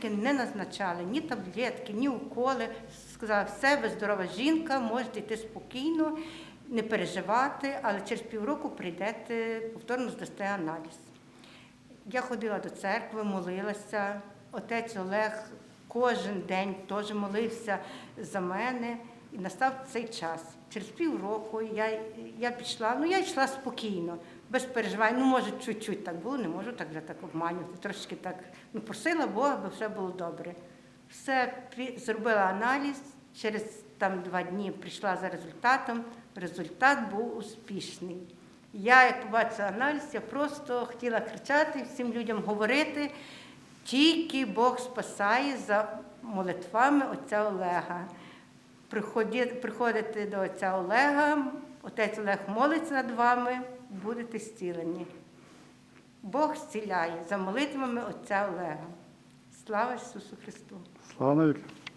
ліки не назначали, ні таблетки, ні уколи. Сказала, все, ви здорова жінка, можете йти спокійно, не переживати, але через півроку прийдете, повторно здасте аналіз. Я ходила до церкви, молилася. Отець Олег кожен день теж молився за мене. І настав цей час. Через півроку я, я пішла, ну я йшла спокійно, без переживань. Ну, може, чуть-чуть так було, не можу так вже так обманювати. Трошки так ну, просила Бога, аби все було добре. Все зробила аналіз, через там два дні прийшла за результатом. Результат був успішний. Я, як побачила аналіз, я просто хотіла кричати, всім людям говорити, тільки Бог спасає за молитвами отця Олега. Приходите до отця Олега, отець Олег молиться над вами, будете зцілені. Бог зціляє за молитвами отця Олега. Слава Ісусу Христу! Слава навіки.